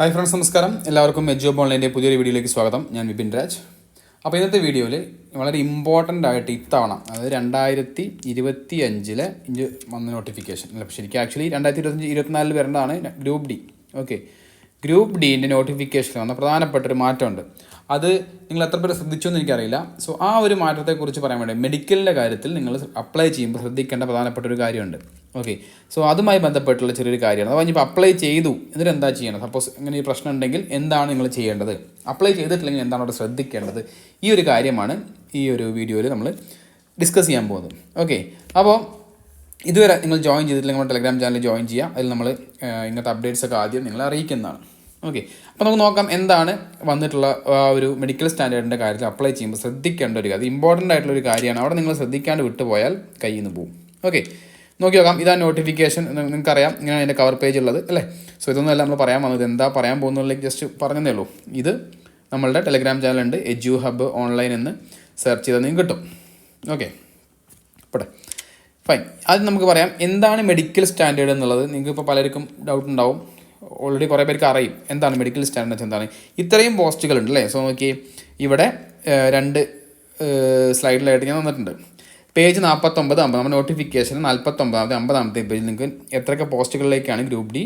Hi friends നമസ്കാരം. എല്ലാവർക്കും എജോബ് ഓൺലൈന്റെ പുതിയൊരു വീഡിയോയിലേക്ക് സ്വാഗതം. ഞാൻ വിപിൻ രാജ്. അപ്പോൾ ഇന്നത്തെ വീഡിയോയിൽ വളരെ ഇമ്പോർട്ടന്റ് ആയിട്ട് ഇത്തവണ അതായത് രണ്ടായിരത്തി ഇരുപത്തി അഞ്ചിലെ ഇഞ്ച് വന്ന നോട്ടിഫിക്കേഷൻ അല്ല ശരിക്കും ആക്ച്വലി രണ്ടായിരത്തി ഇരുപത്തഞ്ച് ഇരുപത്തിനാലിൽ വരേണ്ടതാണ് ഗ്രൂപ്പ് ഡി. ഓക്കെ ഗ്രൂപ്പ് ഡീന്റെ നോട്ടിഫിക്കേഷനിൽ വന്ന പ്രധാനപ്പെട്ട ഒരു മാറ്റമുണ്ട്. അത് നിങ്ങൾ എത്ര പേര് ശ്രദ്ധിച്ചു എന്ന് എനിക്കറിയില്ല. സോ ആ ഒരു മാറ്റത്തെക്കുറിച്ച് പറയാൻ വേണ്ടി മെഡിക്കലിന്റെ കാര്യത്തിൽ നിങ്ങൾ അപ്ലൈ ചെയ്യുമ്പോൾ ശ്രദ്ധിക്കേണ്ട പ്രധാനപ്പെട്ട ഒരു കാര്യമുണ്ട്. ഓക്കെ സോ അതുമായി ബന്ധപ്പെട്ടുള്ള ചെറിയൊരു കാര്യമാണ്. അപ്പോൾ ഇനിയിപ്പോൾ അപ്ലൈ ചെയ്തു എന്നിട്ട് എന്താ ചെയ്യണം? സപ്പോസ് ഇങ്ങനെ ഈ പ്രശ്നം ഉണ്ടെങ്കിൽ എന്താണ് നിങ്ങൾ ചെയ്യേണ്ടത്? അപ്ലൈ ചെയ്തിട്ടില്ലെങ്കിൽ എന്താണ് അവിടെ ശ്രദ്ധിക്കേണ്ടത്? ഈ ഒരു കാര്യമാണ് ഈ ഒരു വീഡിയോയിൽ നമ്മൾ ഡിസ്കസ് ചെയ്യാൻ പോകുന്നത്. ഓക്കെ അപ്പോൾ ഇതുവരെ നിങ്ങൾ ജോയിൻ ചെയ്തിട്ടില്ലെങ്കിൽ നമ്മുടെ ടെലഗ്രാം ചാനൽ ജോയിൻ ചെയ്യുക അതിൽ നമ്മൾ ഇങ്ങനത്തെ അപ്ഡേറ്റ്സ് ഒക്കെ ആദ്യം നിങ്ങളെ അറിയിക്കുന്നതാണ്. ഓക്കെ അപ്പോൾ നമുക്ക് നോക്കാം എന്താണ് വന്നിട്ടുള്ള ആ ഒരു മെഡിക്കൽ സ്റ്റാൻഡേർഡിന്റെ കാര്യത്തിൽ അപ്ലൈ ചെയ്യുമ്പോൾ ശ്രദ്ധിക്കേണ്ട ഒരു കാര്യം. ഇമ്പോർട്ടന്റ് ആയിട്ടുള്ള ഒരു കാര്യമാണ്. അവിടെ നിങ്ങൾ ശ്രദ്ധിക്കാണ്ട് വിട്ടുപോയാൽ കയ്യിൽ നിന്ന് പോകും. ഓക്കെ നോക്കി നോക്കാം. ഇതാ നോട്ടിഫിക്കേഷൻ നിങ്ങൾക്കറിയാം. ഇങ്ങനെ അതിന്റെ കവർ പേജ് ഉള്ളത് അല്ലേ? സോ ഇതൊന്നുമല്ല നമ്മൾ പറയാൻ വന്നത്. എന്താ പറയാൻ പോകുന്നതിലേക്ക് ജസ്റ്റ് പറഞ്ഞതേ ഉള്ളൂ. ഇത് നമ്മളുടെ ടെലിഗ്രാം ചാനലുണ്ട് എജു ഹബ്ബ് ഓൺലൈൻ എന്ന് സെർച്ച് ചെയ്താൽ നിങ്ങൾക്ക് കിട്ടും. ഓക്കെ ഇവിടെ ഫൈൻ അത് നമുക്ക് പറയാം. എന്താണ് മെഡിക്കൽ സ്റ്റാൻഡേർഡ് എന്നുള്ളത്? നിങ്ങൾക്ക് ഇപ്പോൾ പലർക്കും ഡൗട്ട് ഉണ്ടാവും. ഓൾറെഡി കുറേ പേർക്ക് അറിയും. എന്താണ് മെഡിക്കൽ സ്റ്റാൻഡേർഡ്സ് എന്താണ്? ഇത്രയും പോസ്റ്റുകളുണ്ട് അല്ലേ സോ നോക്കി ഇവിടെ രണ്ട് സ്ലൈഡിലായിട്ട് ഞാൻ തന്നിട്ടുണ്ട് പേജ് നാൽപ്പത്തൊമ്പത് അമ്പത് നമ്മുടെ നോട്ടിഫിക്കേഷൻ നാൽപ്പത്തൊമ്പതാമത്തെ അമ്പതാമത്തെ പേജിൽ നിങ്ങൾക്ക് എത്രയൊക്കെ പോസ്റ്റുകളിലേക്കാണ് ഗ്രൂപ്പ് ഡി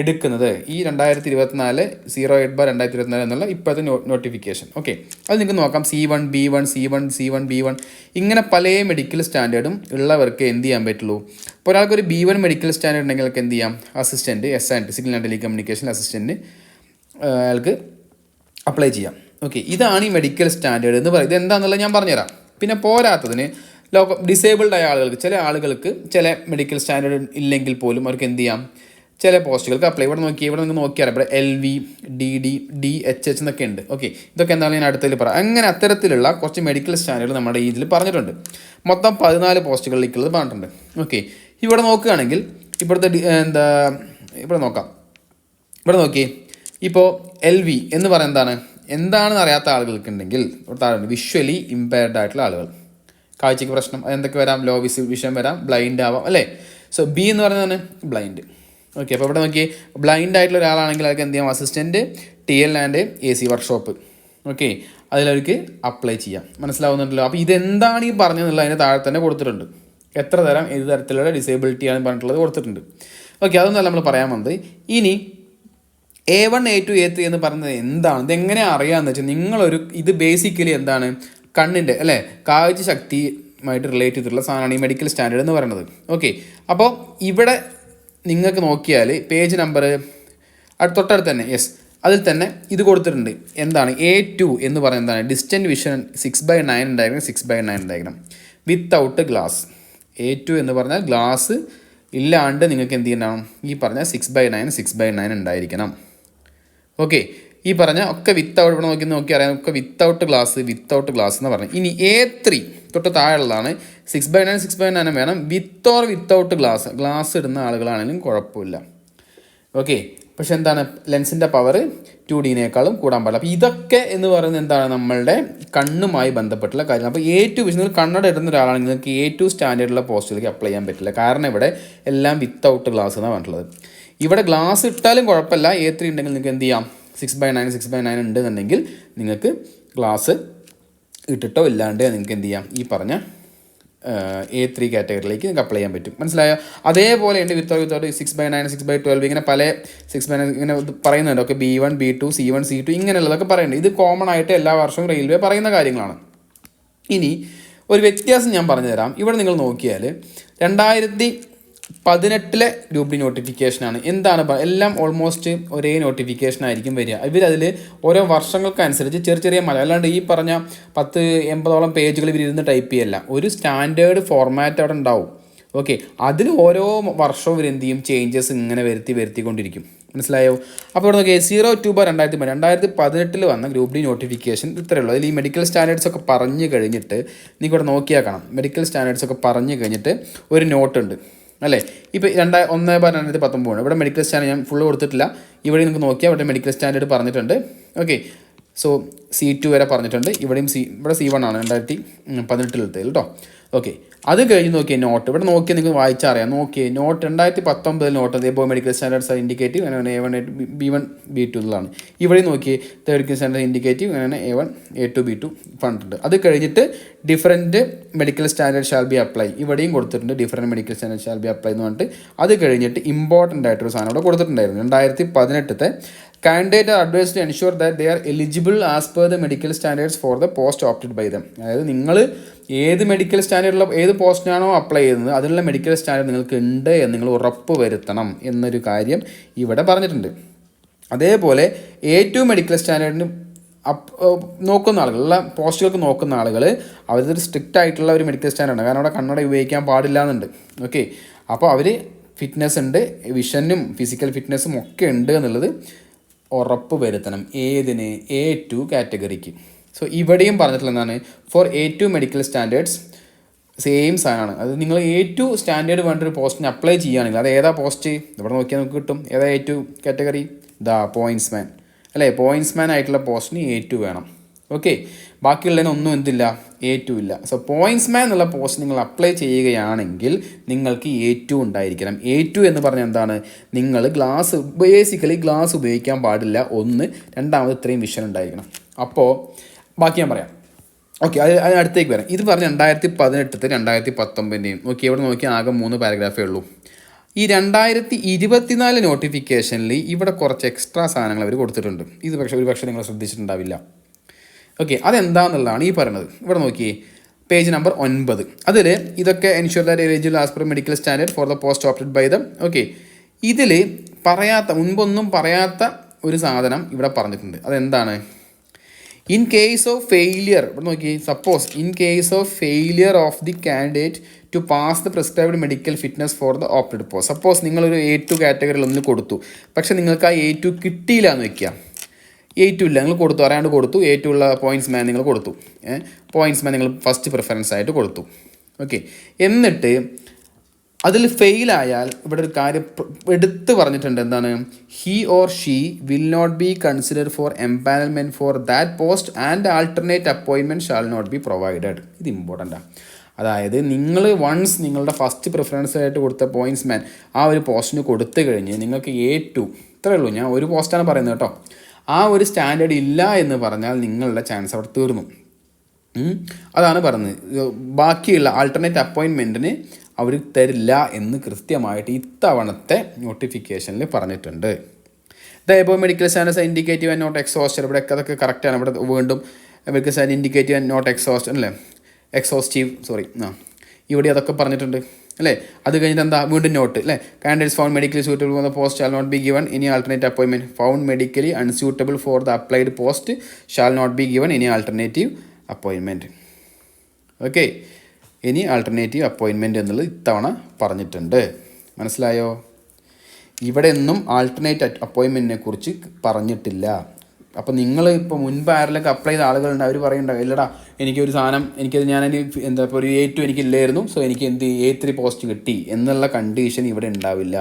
എടുക്കുന്നത്. ഈ രണ്ടായിരത്തി ഇരുപത്തിനാല് സീറോ എയ്റ്റ് ബാർ രണ്ടായിരത്തി ഇരുപത്തിനാല് എന്നുള്ള ഇപ്പോഴത്തെ നോട്ടിഫിക്കേഷൻ ഓക്കെ അത് നിങ്ങൾക്ക് നോക്കാം. C one B one C one C one B one ഇങ്ങനെ പല മെഡിക്കൽ സ്റ്റാൻഡേർഡും ഉള്ളവർക്ക് എന്ത് ചെയ്യാൻ പറ്റുള്ളൂ? ഇപ്പോൾ ഒരാൾക്ക് ഒരു ബി വൺ മെഡിക്കൽ സ്റ്റാൻഡേർഡ് ഉണ്ടെങ്കിൽ എന്ത് ചെയ്യാം? Assistant S and signal and telecommunication assistant അയാൾക്ക് അപ്ലൈ ചെയ്യാം. ഓക്കെ ഇതാണ് ഈ മെഡിക്കൽ സ്റ്റാൻഡേർഡ് എന്ന് പറയുന്നത്. എന്താണെന്നുള്ളത് ഞാൻ പറഞ്ഞുതരാം. പിന്നെ പോരാത്തതിന് ലോക ഡിസേബിൾഡ് ആയ ആളുകൾക്ക് ചില ആളുകൾക്ക് ചില മെഡിക്കൽ സ്റ്റാൻഡേർഡ് ഇല്ലെങ്കിൽ പോലും അവർക്ക് എന്ത് ചെയ്യാം? ചില പോസ്റ്റുകൾക്ക് അപ്ലൈ ഇവിടെ നോക്കി ഇവിടെ നിങ്ങൾ നോക്കിയാൽ ഇവിടെ L V D D D H H എന്നൊക്കെ ഉണ്ട്. ഓക്കെ ഇതൊക്കെ എന്താണ് ഞാൻ അടുത്തതിൽ പറയാം. അങ്ങനെ അത്തരത്തിലുള്ള കുറച്ച് മെഡിക്കൽ സ്റ്റാൻഡേർഡ് നമ്മുടെ ഈ ഇതിൽ പറഞ്ഞിട്ടുണ്ട്. മൊത്തം പതിനാല് പോസ്റ്റുകളിലേക്കുള്ളത് പറഞ്ഞിട്ടുണ്ട്. ഓക്കെ ഇവിടെ നോക്കുകയാണെങ്കിൽ ഇവിടുത്തെ എന്താ ഇവിടെ നോക്കാം. ഇവിടെ നോക്കി. ഇപ്പോൾ എൽ വി എന്ന് പറയുന്നത് എന്താണ്? എന്താണെന്ന് അറിയാത്ത ആളുകൾക്കുണ്ടെങ്കിൽ ഇവിടുത്തെ ആളുകൾ വിഷ്വലി ഇമ്പയർഡ് ആയിട്ടുള്ള ആളുകൾ. കാഴ്ചയ്ക്ക് പ്രശ്നം. എന്തൊക്കെ വരാം? ലോ വിസി വിഷൻ വരാം. ബ്ലൈൻഡ് ആവാം അല്ലേ? സോ ബി എന്ന് പറയുന്നതാണ് ബ്ലൈൻഡ്. ഓക്കെ അപ്പോൾ ഇവിടെ നോക്കി ബ്ലൈൻഡ് ആയിട്ടുള്ള ഒരാളാണെങ്കിൽ അവർക്ക് എന്ത് ചെയ്യാം? Assistant T L and A C workshop okay അതിലവർക്ക് apply ചെയ്യാം. മനസ്സിലാവുന്നുണ്ടല്ലോ? അപ്പോൾ ഇതെന്താണ് ഈ പറഞ്ഞതെന്നുള്ള അതിന്റെ താഴെ തന്നെ കൊടുത്തിട്ടുണ്ട്. എത്ര തരം ഏത് തരത്തിലുള്ള ഡിസേബിലിറ്റി ആണ് പറഞ്ഞിട്ടുള്ളത് കൊടുത്തിട്ടുണ്ട്. ഓക്കെ അതൊന്നല്ല നമ്മൾ പറയാൻ വന്നത്. ഇനി A one A two A three എന്ന് പറയുന്നത് എന്താണ്? ഇത് എങ്ങനെ അറിയാമെന്ന് വെച്ചാൽ നിങ്ങളൊരു ഇത് ബേസിക്കലി എന്താണ്? കണ്ണിന്റെ അല്ലേ? കാഴ്ച ശക്തിയുമായിട്ട് റിലേറ്റ് ചെയ്തിട്ടുള്ള സാധനമാണ് ഈ മെഡിക്കൽ സ്റ്റാൻഡേർഡ് എന്ന് പറയുന്നത്. ഓക്കെ അപ്പോൾ ഇവിടെ നിങ്ങൾക്ക് നോക്കിയാൽ പേജ് നമ്പർ തൊട്ടടുത്ത് തന്നെ യെസ് അതിൽ തന്നെ ഇത് കൊടുത്തിട്ടുണ്ട്. എന്താണ്? എ ടു എന്ന് പറയുന്നത് എന്താണ്? Distant vision six by nine diagram six by nine diagram without glass A two എന്ന് പറഞ്ഞാൽ ഗ്ലാസ് ഇല്ലാണ്ട് നിങ്ങൾക്ക് എന്ത് ചെയ്യണം? ഈ പറഞ്ഞ six by nine six by nine ഉണ്ടായിരിക്കണം. ഓക്കെ ഈ പറഞ്ഞ ഒക്കെ വിത്തൗട്ട് ഇവിടെ നോക്കി നോക്കി അറിയാം ഒക്കെ വിത്തൗട്ട് ഗ്ലാസ് വിത്തൗട്ട് ഗ്ലാസ് എന്ന് പറഞ്ഞു ഇനി എ ത്രീ തൊട്ട് താഴെയുള്ളതാണ്. Six by nine six by nine വേണം. With or without glass glass ഇടുന്ന ആളുകളാണെങ്കിലും കുഴപ്പമില്ല. ഓക്കെ പക്ഷെ എന്താണ്? ലെൻസിന്റെ പവർ ടു ഡിനേക്കാളും കൂടാൻ പാടില്ല. അപ്പോൾ ഇതൊക്കെ എന്ന് പറയുന്നത് എന്താണ്? നമ്മളുടെ കണ്ണുമായി ബന്ധപ്പെട്ടുള്ള കാര്യം അപ്പോൾ എ ടു വിഷൻ കണ്ണട ഇടുന്ന ഒരാളാണെങ്കിൽ നിങ്ങൾക്ക് എ ടു സ്റ്റാൻഡേർഡുള്ള പോസ്റ്റിലേക്ക് അപ്ലൈ ചെയ്യാൻ പറ്റില്ല. കാരണം ഇവിടെ എല്ലാം വിത്തൗട്ട് ഗ്ലാസ് എന്നാണ് പറഞ്ഞിട്ടുള്ളത്. ഇവിടെ ഗ്ലാസ് ഇട്ടാലും കുഴപ്പമില്ല. എ ത്രീ ഉണ്ടെങ്കിൽ നിങ്ങൾക്ക് എന്ത് ചെയ്യാം? Six by nine six by nine ഉണ്ടെന്നുണ്ടെങ്കിൽ നിങ്ങൾക്ക് ക്ലാസ് ഇട്ടിട്ടോ ഇല്ലാണ്ട് നിങ്ങൾക്ക് എന്ത് ചെയ്യാം? ഈ പറഞ്ഞ എ ത്രീ കാറ്റഗറിയിലേക്ക് നിങ്ങൾക്ക് അപ്ലൈ ചെയ്യാൻ പറ്റും. മനസ്സിലായോ? അതേപോലെ ഉണ്ട് without without six by nine six by twelve ഇങ്ങനെ പല സിക്സ് ബൈ നയൻ ഇങ്ങനെ പറയുന്നുണ്ട്. Okay B one B two C one C two ഇങ്ങനെയുള്ളതൊക്കെ പറയുന്നുണ്ട്. ഇത് കോമൺ ആയിട്ട് എല്ലാ വർഷവും റെയിൽവേ പറയുന്ന കാര്യങ്ങളാണ്. ഇനി ഒരു വ്യത്യാസം ഞാൻ പറഞ്ഞുതരാം. ഇവിടെ നിങ്ങൾ നോക്കിയാൽ രണ്ടായിരത്തി പതിനെട്ടിലെ ഗ്രൂപ്പ് ഡി നോട്ടിഫിക്കേഷനാണ് എന്താണ് എല്ലാം ഓൾമോസ്റ്റ് ഒരേ നോട്ടിഫിക്കേഷൻ ആയിരിക്കും വരിക. ഇവരതിൽ ഓരോ വർഷങ്ങൾക്കനുസരിച്ച് ചെറിയ ചെറിയ മല അല്ലാണ്ട് ഈ പറഞ്ഞ പത്ത് എൺപതോളം പേജുകൾ ഇവർ ഇരുന്ന് ടൈപ്പ് ചെയ്യല്ല. ഒരു സ്റ്റാൻഡേർഡ് ഫോർമാറ്റ് അവിടെ ഉണ്ടാവും. ഓക്കെ അതിൽ ഓരോ വർഷവും ഇവരെന്ത് ചെയ്യും? ചേഞ്ചസ് ഇങ്ങനെ വരുത്തി വരുത്തിക്കൊണ്ടിരിക്കും. മനസ്സിലായോ? അപ്പോൾ ഇവിടെ നോക്കിയാൽ സീറോ ടു ബൈ രണ്ടായിരത്തി രണ്ടായിരത്തി പതിനെട്ടിൽ വന്ന ഗ്രൂപ്പ് ഡി നോട്ടിഫിക്കേഷൻ ഇത്രയേ ഉള്ളൂ. അതിൽ ഈ മെഡിക്കൽ സ്റ്റാൻഡേർഡ്സ് ഒക്കെ പറഞ്ഞു കഴിഞ്ഞിട്ട് നിങ്ങൾക്ക് ഇവിടെ നോക്കിയാൽ കാണാം. മെഡിക്കൽ സ്റ്റാൻഡേർഡ്സ് ഒക്കെ പറഞ്ഞു കഴിഞ്ഞിട്ട് ഒരു നോട്ട് ഉണ്ട്. അല്ലേ? ഇപ്പോൾ രണ്ട് ഒന്ന് ബാർ രണ്ടായിരത്തി പത്തൊമ്പതാണ്. ഇവിടെ മെഡിക്കൽ സ്റ്റാൻഡേർഡ് ഞാൻ ഫുള്ള് കൊടുത്തിട്ടില്ല. ഇവിടെ നിങ്ങൾക്ക് നോക്കിയാൽ ഇവിടെ മെഡിക്കൽ സ്റ്റാൻഡേർഡ് പറഞ്ഞിട്ടുണ്ട്. ഓക്കെ സോ സി ടു വരെ പറഞ്ഞിട്ടുണ്ട്. ഇവിടെയും സി ഇവിടെ സി വൺ ആണ് രണ്ടായിരത്തി പതിനെട്ടിലെത്തിയത് കേട്ടോ ഓക്കെ അത് കഴിഞ്ഞ് നോക്കിയേ നോട്ട്. ഇവിടെ നോക്കി നിങ്ങൾക്ക് വായിച്ചറിയാം. നോക്കിയേ നോട്ട് രണ്ടായിരത്തി പത്തൊമ്പതിൽ note above medical standards are indicative അങ്ങനെ A one B one B two എന്നുള്ളതാണ് ഇവിടെ നോക്കിയേ മെഡിക്കൽ സ്റ്റാൻഡേർഡ് ഇൻഡിക്കേറ്റീവ് അങ്ങനെ A one A two B two പറഞ്ഞിട്ടുണ്ട് അത് കഴിഞ്ഞിട്ട് different medical standard shall be apply ഇവിടെയും കൊടുത്തിട്ടുണ്ട് different medical standard shall be apply എന്ന് പറഞ്ഞിട്ട്. അത് കഴിഞ്ഞിട്ട് ഇമ്പോർട്ടന്റ് ആയിട്ടൊരു സാധനം അവിടെ കൊടുത്തിട്ടുണ്ടായിരുന്നു. രണ്ടായിരത്തി പതിനെട്ടത്തെ candidate advise to ensure that they are eligible as per the medical standards for the post opted by them അതായത് നിങ്ങൾ ഏത് മെഡിക്കൽ സ്റ്റാൻഡേർഡിലുള്ള ഏത് പോസ്റ്റിനാണോ അപ്ലൈ ചെയ്യുന്നത് അതിനുള്ള മെഡിക്കൽ സ്റ്റാൻഡേർഡ് നിങ്ങൾക്ക് ഉണ്ട് എന്ന് നിങ്ങൾ ഉറപ്പ് വരുത്തണം എന്നൊരു കാര്യം ഇവിടെ പറഞ്ഞിട്ടുണ്ട്. അതേപോലെ എ ടു മെഡിക്കൽ സ്റ്റാൻഡേർഡിന് അപ്പ് നോക്കുന്ന ആളുകൾ ഉള്ള പോസ്റ്റുകൾക്ക് നോക്കുന്ന ആളുകൾ അവരൊരു സ്ട്രിക്റ്റ് ആയിട്ടുള്ള ഒരു മെഡിക്കൽ സ്റ്റാൻഡാണ് കാരണം അവിടെ കണ്ണട ഉപയോഗിക്കാൻ പാടില്ല എന്നുണ്ട്. ഓക്കെ അപ്പോൾ അവർ ഫിറ്റ്നസ് ഉണ്ട് വിഷനും ഫിസിക്കൽ ഫിറ്റ്നസ്സും ഒക്കെ ഉണ്ട് എന്നുള്ളത് ഉറപ്പ് വരുത്തണം ഏതിന്? എ ടു കാറ്റഗറിക്ക് സോ ഇവിടെയും പറഞ്ഞിട്ടുള്ള എന്താണ് for A two medical standards same സാധനമാണ് അത് നിങ്ങൾ എ ടു സ്റ്റാൻഡേർഡ് വേണ്ട ഒരു പോസ്റ്റിന് അപ്ലൈ ചെയ്യുകയാണെങ്കിൽ അത് ഏതാ പോസ്റ്റ് ഇവിടെ നോക്കിയാൽ നമുക്ക് കിട്ടും. ഏതാ എ ടു കാറ്റഗറി ദാ പോയിന്റ്സ്മാൻ അല്ലേ? പോയിന്റ്സ്മാൻ ആയിട്ടുള്ള പോസ്റ്റിന് എ ടു വേണം. ഓക്കെ ബാക്കിയുള്ളതിനൊന്നും എന്തില്ല എ ടു ഇല്ല. സോ പോയിന്റ്സ്മാൻ എന്നുള്ള പോസ്റ്റ് നിങ്ങൾ അപ്ലൈ ചെയ്യുകയാണെങ്കിൽ നിങ്ങൾക്ക് എ ടു ഉണ്ടായിരിക്കണം. എ ടു എന്ന് പറഞ്ഞാൽ എന്താണ്? നിങ്ങൾ ഗ്ലാസ് ബേസിക്കലി ഗ്ലാസ് ഉപയോഗിക്കാൻ പാടില്ല. ഒന്ന് രണ്ടാമത് ഇത്രയും വിഷൻ ഉണ്ടായിരിക്കണം. അപ്പോൾ ബാക്കി ഞാൻ പറയാം. ഓക്കെ അത് അത് അടുത്തേക്ക് വരാം. ഇത് പറഞ്ഞ രണ്ടായിരത്തി പതിനെട്ടത്തെ രണ്ടായിരത്തി പത്തൊമ്പതിന്റെയും ഓക്കെ ഇവിടെ നോക്കി ആകെ മൂന്ന് പാരഗ്രാഫേ ഉള്ളൂ. ഈ രണ്ടായിരത്തി ഇരുപത്തിനാല് നോട്ടിഫിക്കേഷനിൽ ഇവിടെ കുറച്ച് എക്സ്ട്രാ സാധനങ്ങൾ അവർ കൊടുത്തിട്ടുണ്ട്. ഇത് പക്ഷേ ഒരു പക്ഷേ നിങ്ങൾ ശ്രദ്ധിച്ചിട്ടുണ്ടാവില്ല. ഓക്കെ അതെന്താണെന്നുള്ളതാണ് ഈ പറയുന്നത്. ഇവിടെ നോക്കിയേ പേജ് നമ്പർ ഒൻപത്. അതിൽ ഇതൊക്കെ ensure that eligible as per medical standard for the post opted by them okay ഇതിൽ പറയാത്ത മുൻപൊന്നും പറയാത്ത ഒരു സാധനം ഇവിടെ പറഞ്ഞിട്ടുണ്ട്. അതെന്താണ്? ഇൻ കേസ് ഓഫ് ഫെയിലിയർ ഇവിടെ നോക്കി suppose in case of failure of the candidate to pass the prescribed medical fitness for the opted post suppose നിങ്ങളൊരു എ ടു കാറ്റഗറിയിൽ ഒന്ന് കൊടുത്തു. പക്ഷേ നിങ്ങൾക്ക് ആ എ ടു കിട്ടിയില്ല എന്ന് വെക്കുക. എ ടു ഇല്ല. നിങ്ങൾ കൊടുത്തു. അറിയാണ്ട് കൊടുത്തു. എ ഉള്ള പോയിന്റ്സ് മാൻ നിങ്ങൾ കൊടുത്തു. പോയിന്റ്സ് മാൻ നിങ്ങൾ ഫസ്റ്റ് പ്രിഫറൻസ് ആയിട്ട് കൊടുത്തു. ഓക്കെ എന്നിട്ട് അതിൽ ഫെയിലായാൽ ഇവിടെ ഒരു കാര്യം എടുത്തു എടുത്ത് പറഞ്ഞിട്ടുണ്ട്. എന്താണ്? He or she will not be consider for empanelment for that post and alternate അപ്പോയിൻമെന്റ് shall not be provided ഇത് ഇമ്പോർട്ടന്റ് അതായത് നിങ്ങൾ വൺസ് നിങ്ങളുടെ ഫസ്റ്റ് പ്രിഫറൻസ് ആയിട്ട് കൊടുത്ത പോയിന്റ്സ് മാൻ ആ ഒരു പോസ്റ്റിന് കൊടുത്തു കഴിഞ്ഞ് നിങ്ങൾക്ക് എ ടു ഇത്രയേ ഉള്ളൂ. ഞാൻ ഒരു പോസ്റ്റാണ് പറയുന്നത് കേട്ടോ. ആ ഒരു സ്റ്റാൻഡേർഡ് ഇല്ല എന്ന് പറഞ്ഞാൽ നിങ്ങളുടെ ചാൻസ് അവിടെ തീർന്നു. അതാണ് പറഞ്ഞത്. ബാക്കിയുള്ള ആൾട്ടർനേറ്റ് അപ്പോയിൻമെന്റിന് അവർ തരില്ല എന്ന് കൃത്യമായിട്ട് ഇത്തവണത്തെ നോട്ടിഫിക്കേഷനിൽ പറഞ്ഞിട്ടുണ്ട്. The above medical standards indicative and not exhauster ഇവിടെ അതൊക്കെ കറക്റ്റാണ് ഇവിടെ വീണ്ടും medical stand indicative and not exhauster അല്ലേ? എക്സോസ്റ്റീവ് സോറി ആ. ഇവിടെ അതൊക്കെ പറഞ്ഞിട്ടുണ്ട്. അല്ലേ? അത് കഴിഞ്ഞിട്ട് എന്താ? വീണ്ടും നോട്ട് അല്ലേ? Candidates found medically suitable for the post shall not be given ഇനി alternate അപ്പോയിൻമെന്റ് found medically unsuitable for the applied post shall not be given ഇനി ആൾട്ടർനേറ്റീവ് അപ്പോയിൻമെന്റ് ഓക്കെ ഇനി ആൾട്ടർനേറ്റീവ് അപ്പോയിൻമെന്റ് എന്നുള്ളത് ഇത്തവണ പറഞ്ഞിട്ടുണ്ട്. മനസ്സിലായോ? ഇവിടെ ഒന്നും ആൾട്ടർനേറ്റ് അപ്പോയിൻമെന്റിനെ കുറിച്ച് പറഞ്ഞിട്ടില്ല. അപ്പോൾ നിങ്ങൾ ഇപ്പോൾ മുൻപ് ആരെല്ലാം അപ്ലൈ ചെയ്ത ആളുകളുണ്ട് അവർ പറയുന്നുണ്ടാവും ഇല്ലടാ എനിക്കൊരു സാധനം എനിക്കത് ഞാൻ എന്താ ഇപ്പോൾ ഒരു എ ടു എനിക്കില്ലായിരുന്നു സോ എനിക്ക് എന്ത് എ ത്രീ പോസ്റ്റ് കിട്ടി എന്നുള്ള കണ്ടീഷൻ ഇവിടെ ഉണ്ടാവില്ല.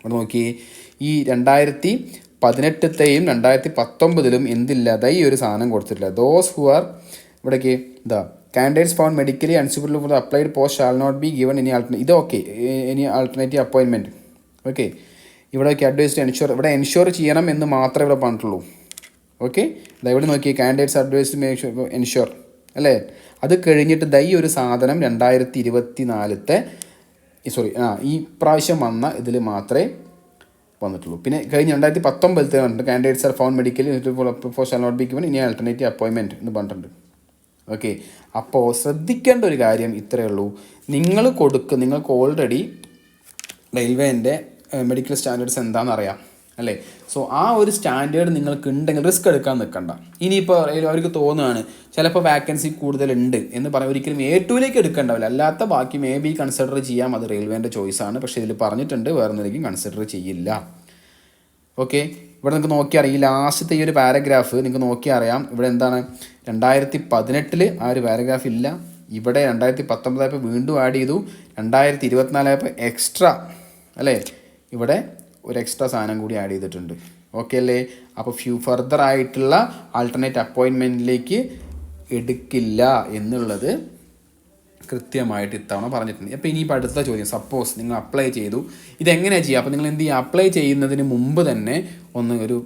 ഇവിടെ നോക്കി ഈ രണ്ടായിരത്തി പതിനെട്ടത്തെയും രണ്ടായിരത്തി പത്തൊമ്പതിലും എന്തില്ലാതെ ഈ ഒരു സാധനം കൊടുത്തിട്ടില്ല. ദോസ് ഹു ആർ ഇവിടേക്ക് ഇതാ candidates found medically unsuitable for applied post shall not be given any alter ഇത് ഓക്കെ ഇനി ആൾട്ടർനേറ്റീവ് അപ്പോയിൻമെന്റ് ഓക്കെ ഇവിടെ അഡ്വൈസ് എൻഷുർ ഇവിടെ എൻഷുർ ചെയ്യണം എന്ന് മാത്രമേ ഇവിടെ പറഞ്ഞിട്ടുള്ളൂ. ഓക്കെ ഇവിടെ നോക്കി കാൻഡിഡേറ്റ്സ് അഡ്വൈസ് മേക്ക് എൻഷുർ അല്ലേ? അത് കഴിഞ്ഞിട്ട് ദൈ ഒരു സാധനം രണ്ടായിരത്തി ഇരുപത്തി നാലത്തെ സോറി ആ ഈ പ്രാവശ്യം വന്ന ഇതിൽ മാത്രമേ വന്നിട്ടുള്ളൂ. പിന്നെ കഴിഞ്ഞ രണ്ടായിരത്തി പത്തൊമ്പതിലത്തെ പറഞ്ഞിട്ട് candidates are found medical for shall not be given any alternative അപ്പോയിൻമെന്റ് എന്ന് പറഞ്ഞിട്ടുണ്ട്. ഓക്കെ അപ്പോൾ ശ്രദ്ധിക്കേണ്ട ഒരു കാര്യം ഇത്രയേ ഉള്ളൂ. നിങ്ങൾ കൊടുക്കുക നിങ്ങൾക്ക് ഓൾറെഡി റെയിൽവേന്റെ മെഡിക്കൽ സ്റ്റാൻഡേർഡ്സ് എന്താണെന്ന് അറിയാം അല്ലേ? സോ ആ ഒരു സ്റ്റാൻഡേർഡ് നിങ്ങൾക്ക് ഉണ്ടെങ്കിൽ റിസ്ക് എടുക്കാൻ നിൽക്കണ്ട. ഇനിയിപ്പോൾ അവർക്ക് തോന്നുകയാണ് ചിലപ്പോൾ വാക്കൻസി കൂടുതലുണ്ട് എന്ന് പറയാൻ ഒരിക്കലും എ ടുവിലേക്ക് എടുക്കേണ്ടാവില്ല. അല്ലാത്ത ബാക്കി മേ ബി കൺസിഡർ ചെയ്യാം. അത് റെയിൽവേന്റെ ചോയ്സാണ് പക്ഷേ ഇതിൽ പറഞ്ഞിട്ടുണ്ട് വേറെ ഒന്നിലേക്കും കൺസിഡർ ചെയ്യില്ല. ഓക്കെ ഇവിടെ നിങ്ങൾക്ക് നോക്കി ഈ ലാസ്റ്റത്തെ ഈ ഒരു പാരഗ്രാഫ് നിങ്ങൾക്ക് നോക്കി അറിയാം ഇവിടെ എന്താണ്? രണ്ടായിരത്തി പതിനെട്ടിൽ ആ ഒരു പാരഗ്രാഫ് ഇല്ല. ഇവിടെ രണ്ടായിരത്തി പത്തൊമ്പതായപ്പോൾ വീണ്ടും ആഡ് ചെയ്തു. രണ്ടായിരത്തി ഇരുപത്തിനാലായപ്പോൾ എക്സ്ട്രാ അല്ലേ? ഇവിടെ ഒരു എക്സ്ട്രാ സാധനം കൂടി ആഡ് ചെയ്തിട്ടുണ്ട്. ഓക്കെ അല്ലേ? അപ്പോൾ ഫ്യൂ ഫർദർ ആയിട്ടുള്ള ആൾട്ടർനേറ്റ് അപ്പോയിൻമെന്റിലേക്ക് എടുക്കില്ല എന്നുള്ളത് കൃത്യമായിട്ട് ഇത്തവണ പറഞ്ഞിട്ടുണ്ട്. അപ്പോൾ ഇനിയിപ്പോൾ അടുത്ത ചോദ്യം സപ്പോസ് നിങ്ങൾ അപ്ലൈ ചെയ്തു. ഇതെങ്ങനെയാണ് ചെയ്യുക? അപ്പോൾ നിങ്ങൾ എന്ത് ചെയ്യുക? അപ്ലൈ ചെയ്യുന്നതിന് മുമ്പ് തന്നെ ഒന്ന് ഒരു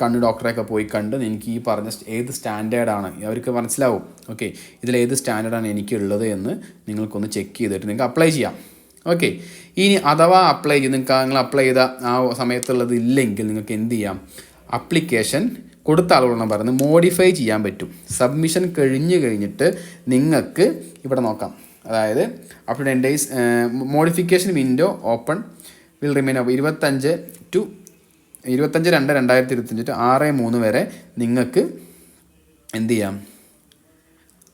കണ്ണ് ഡോക്ടറെയൊക്കെ പോയി കണ്ട് എനിക്ക് ഈ പറഞ്ഞ ഏത് സ്റ്റാൻഡേർഡാണ് അവർക്ക് മനസ്സിലാവും. ഓക്കെ ഇതിൽ ഏത് സ്റ്റാൻഡേർഡാണ് എനിക്കുള്ളത് എന്ന് നിങ്ങൾക്കൊന്ന് ചെക്ക് ചെയ്തിട്ട് നിങ്ങൾക്ക് അപ്ലൈ ചെയ്യാം. ഓക്കെ ഇനി അഥവാ അപ്ലൈ ചെയ്ത് നിങ്ങൾക്ക് നിങ്ങൾ അപ്ലൈ ചെയ്ത ആ സമയത്തുള്ളത് ഇല്ലെങ്കിൽ നിങ്ങൾക്ക് എന്ത് ചെയ്യാം? അപ്ലിക്കേഷൻ കൊടുത്ത ആളുകളാണ് പറയുന്നത് മോഡിഫൈ ചെയ്യാൻ പറ്റും. സബ്മിഷൻ കഴിഞ്ഞ് കഴിഞ്ഞിട്ട് നിങ്ങൾക്ക് ഇവിടെ നോക്കാം. അതായത് up ten days modification window open will remain ഇരുപത്തഞ്ച് ടു ഇരുപത്തഞ്ച് രണ്ട് രണ്ടായിരത്തി ഇരുപത്തഞ്ച് ടു ആറ് മൂന്ന് വരെ നിങ്ങൾക്ക് എന്ത് ചെയ്യാം?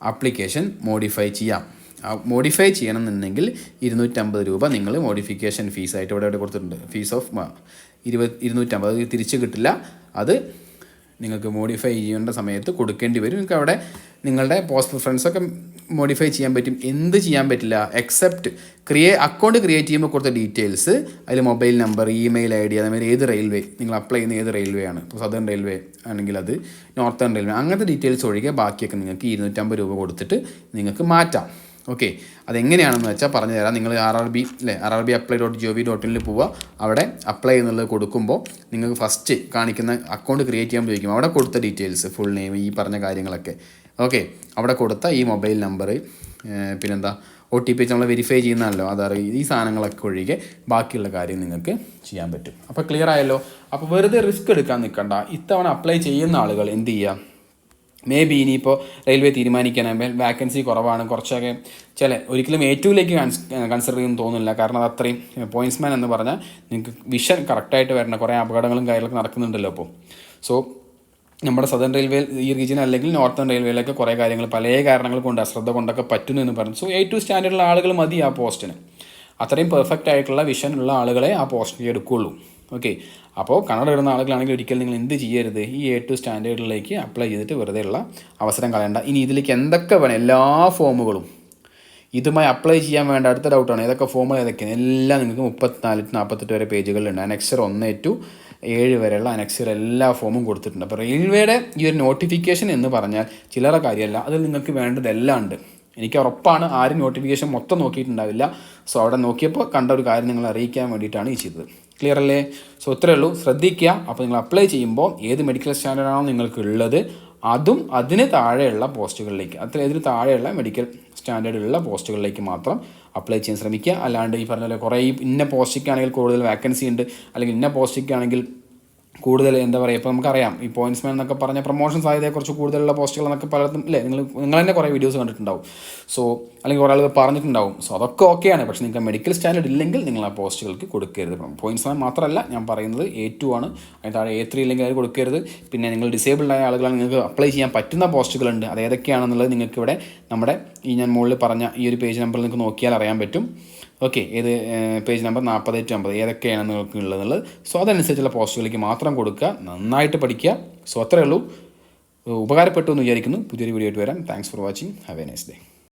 ആപ്ലിക്കേഷൻ മോഡിഫൈ ചെയ്യാം. മോഡിഫൈ ചെയ്യണം എന്നുണ്ടെങ്കിൽ ഇരുന്നൂറ്റമ്പത് രൂപ നിങ്ങൾ മോഡിഫിക്കേഷൻ ഫീസായിട്ട് ഇവിടെ ഇവിടെ കൊടുത്തിട്ടുണ്ട്. ഫീസ് ഓഫ് ഇരുപത് ഇരുന്നൂറ്റമ്പത് തിരിച്ച് കിട്ടില്ല. അത് നിങ്ങൾക്ക് മോഡിഫൈ ചെയ്യേണ്ട സമയത്ത് കൊടുക്കേണ്ടി വരും. നിങ്ങൾക്ക് അവിടെ നിങ്ങളുടെ പോസ്റ്റ് പ്രിഫറൻസൊക്കെ മോഡിഫൈ ചെയ്യാൻ പറ്റും. എന്ത് ചെയ്യാൻ പറ്റില്ല? എക്സെപ്റ്റ് ക്രിയേ അക്കൗണ്ട് ക്രിയേറ്റ് ചെയ്യുമ്പോൾ കൊടുത്ത ഡീറ്റെയിൽസ് അതിൽ mobile number email I D അതേമാതിരി ഏത് റെയിൽവേ നിങ്ങൾ അപ്ലൈ ചെയ്യുന്ന ഏത് റെയിൽവേ ആണ്. ഇപ്പോൾ സദേൺ റെയിൽവേ ആണെങ്കിൽ അത് നോർത്തേൺ റെയിൽവേ അങ്ങനത്തെ ഡീറ്റെയിൽസ് ഒഴികെ ബാക്കിയൊക്കെ നിങ്ങൾക്ക് ഇരുന്നൂറ്റമ്പത് രൂപ കൊടുത്തിട്ട് നിങ്ങൾക്ക് മാറ്റാം. ഓക്കെ അതെങ്ങനെയാണെന്ന് വെച്ചാൽ പറഞ്ഞു തരാം. നിങ്ങൾ ആർ ആർ ബി അല്ലേ R R B apply dot G O V dot ഇനിൽ പോവുക. അവിടെ അപ്ലൈ എന്നുള്ളത് കൊടുക്കുമ്പോൾ നിങ്ങൾക്ക് ഫസ്റ്റ് കാണിക്കുന്ന അക്കൗണ്ട് ക്രിയേറ്റ് ചെയ്യാൻ ചോദിക്കും അവിടെ കൊടുത്ത ഡീറ്റെയിൽസ് ഫുൾ നെയിം ഈ പറഞ്ഞ കാര്യങ്ങളൊക്കെ. ഓക്കെ അവിടെ കൊടുത്ത ഈ മൊബൈൽ നമ്പർ പിന്നെന്താ? ഒ ടി പി നമ്മൾ വെരിഫൈ ചെയ്യുന്നതല്ലോ ആധാർ ഈ സാധനങ്ങളൊക്കെ ഒഴികെ ബാക്കിയുള്ള കാര്യം നിങ്ങൾക്ക് ചെയ്യാൻ പറ്റും. അപ്പോൾ ക്ലിയർ ആയല്ലോ? അപ്പോൾ വെറുതെ റിസ്ക് എടുക്കാൻ നിൽക്കണ്ട ഇത്തവണ അപ്ലൈ ചെയ്യുന്ന ആളുകൾ എന്ത് ചെയ്യുക മേ ബി ഇനിയിപ്പോൾ റെയിൽവേ തീരുമാനിക്കാനാകുമ്പോൾ വാക്കൻസി കുറവാണ്. കുറച്ചൊക്കെ ചില ഒരിക്കലും ഏറ്റവുമിലേക്ക് കൺസിഡർ ചെയ്യുമെന്ന് തോന്നുന്നില്ല. കാരണം അത് അത്രയും പോയിൻസ്മാൻ എന്ന് പറഞ്ഞാൽ നിങ്ങൾക്ക് വിഷൻ കറക്റ്റായിട്ട് വരണം കുറേ അപകടങ്ങളും കാര്യങ്ങളൊക്കെ നടക്കുന്നുണ്ടല്ലോ അപ്പോൾ സോ നമ്മുടെ സദേൺ റെയിൽവേ ഈ റീജിയൻ അല്ലെങ്കിൽ നോർത്തേൺ റെയിൽവേയിലൊക്കെ കുറേ കാര്യങ്ങൾ പല കാരണങ്ങൾ കൊണ്ട് അശ്രദ്ധ കൊണ്ടൊക്കെ പറ്റുന്നു എന്ന് പറഞ്ഞു. സോ എ ടു സ്റ്റാൻഡേർഡുള്ള ആളുകൾ മതി ആ പോസ്റ്റിന് അത്രയും പെർഫെക്റ്റ് ആയിട്ടുള്ള വിഷൻ ഉള്ള ആളുകളെ ആ പോസ്റ്റിലേക്ക് എടുക്കുകയുള്ളൂ. ഓക്കെ അപ്പോൾ കന്നഡ ഇടുന്ന ആളുകളാണെങ്കിൽ ഒരിക്കലും നിങ്ങൾ എന്ത് ചെയ്യരുത്? ഈ എ ടു സ്റ്റാൻഡേർഡിലേക്ക് അപ്ലൈ ചെയ്തിട്ട് വെറുതെ ഉള്ള അവസരം കളയണ്ട. ഇനി ഇതിലേക്ക് എന്തൊക്കെ വേണം? എല്ലാ ഫോമുകളും ഇതുമായി അപ്ലൈ ചെയ്യാൻ വേണ്ട. അടുത്ത ഡൗട്ടാണ് ഏതൊക്കെ ഫോമുകൾ ഏതൊക്കെയാണ്? എല്ലാം നിങ്ങൾക്ക് മുപ്പത്തിനാല് നാൽപ്പത്തെട്ട് വരെ പേജുകളിലുണ്ട് അനക്സർ ഒന്ന് ടു ഏഴ് വരെയുള്ള അനക്സർ എല്ലാ ഫോമും കൊടുത്തിട്ടുണ്ട്. അപ്പോൾ റെയിൽവേയുടെ ഈ ഒരു നോട്ടിഫിക്കേഷൻ എന്ന് പറഞ്ഞാൽ ചില്ലറ കാര്യമല്ല. അതിൽ നിങ്ങൾക്ക് വേണ്ടതെല്ലാം ഉണ്ട്. എനിക്ക് ഉറപ്പാണ് ആരും നോട്ടിഫിക്കേഷൻ മൊത്തം നോക്കിയിട്ടുണ്ടാവില്ല. സോ അവിടെ നോക്കിയപ്പോൾ കണ്ട ഒരു കാര്യം നിങ്ങൾ അറിയിക്കാൻ വേണ്ടിയിട്ടാണ് ഈ ചെയ്തത്. ക്ലിയർ അല്ലേ? സോ ഇത്രയേ ഉള്ളൂ. ശ്രദ്ധിക്കുക. അപ്പോൾ നിങ്ങൾ അപ്ലൈ ചെയ്യുമ്പോൾ ഏത് മെഡിക്കൽ സ്റ്റാൻഡേർഡാണോ നിങ്ങൾക്ക് ഉള്ളത് അതും അതിന് താഴെയുള്ള പോസ്റ്റുകളിലേക്ക് അത്ര ഇതിന് താഴെയുള്ള മെഡിക്കൽ സ്റ്റാൻഡേർഡ് ഉള്ള പോസ്റ്റുകളിലേക്ക് മാത്രം അപ്ലൈ ചെയ്യാൻ ശ്രമിക്കുക. അല്ലാണ്ട് ഈ പറഞ്ഞ പോലെ കുറേ ഇന്ന പോസ്റ്റിക്കാണെങ്കിൽ കൂടുതൽ വാക്കൻസി ഉണ്ട് അല്ലെങ്കിൽ ഇന്ന പോസ്റ്റിക്കാണെങ്കിൽ കൂടുതൽ എന്താ പറയുക ഇപ്പോൾ നമുക്കറിയാം ഈ പോയിന്റ്സ്മാൻ എന്നൊക്കെ പറഞ്ഞ പ്രൊമോഷൻ സാധ്യതയെക്കുറിച്ച് കൂടുതലുള്ള പോസ്റ്റുകൾ എന്നൊക്കെ പലതും അല്ലേ നിങ്ങൾ നിങ്ങൾ തന്നെ കുറേ വീഡിയോസ് കണ്ടിട്ടുണ്ടാവും. സോ അല്ലെങ്കിൽ ഒരാൾ പറഞ്ഞിട്ടുണ്ടാവും. സോ അതൊക്കെ ഓക്കെയാണ് പക്ഷേ നിങ്ങൾക്ക് മെഡിക്കൽ സ്റ്റാൻഡേർഡ് ഇല്ലെങ്കിൽ നിങ്ങൾ ആ പോസ്റ്റുകൾക്ക് കൊടുക്കരുത്. പോയിന്റ്സ്മാൻ മാത്രമല്ല ഞാൻ പറയുന്നത് എ ടു ആണ്. അതിന് താഴെ എ ത്രീ ഇല്ലെങ്കിൽ അത് കൊടുക്കരുത്. പിന്നെ നിങ്ങൾ ഡിസേബിൾഡ് ആയ ആളുകളാണ് നിങ്ങൾക്ക് അപ്ലൈ ചെയ്യാൻ പറ്റുന്ന പോസ്റ്റുകളുണ്ട് അത് ഏതൊക്കെയാണെന്നുള്ളത് നിങ്ങൾക്ക് ഇവിടെ നമ്മുടെ ഈ ഞാൻ മുകളിൽ പറഞ്ഞ ഈ ഒരു പേജ് നമ്പറിൽ നിങ്ങൾക്ക് നോക്കിയാൽ അറിയാൻ പറ്റും. ഓക്കെ ഏത് പേജ് നമ്പർ നാൽപ്പത് ടു അമ്പത് ഏതൊക്കെയാണ് നിങ്ങൾക്ക് ഉള്ളതെന്നുള്ളത്. സോ അതനുസരിച്ചുള്ള പോസ്റ്റുകളിലേക്ക് മാത്രം കൊടുക്കുക. നന്നായിട്ട് പഠിക്കുക. സോ അത്രയേ ഉള്ളൂ. ഉപകാരപ്പെട്ടു എന്ന് വിചാരിക്കുന്നു. പുതിയൊരു വീഡിയോ ആയിട്ട് വരാം. Thanks for watching have a nice day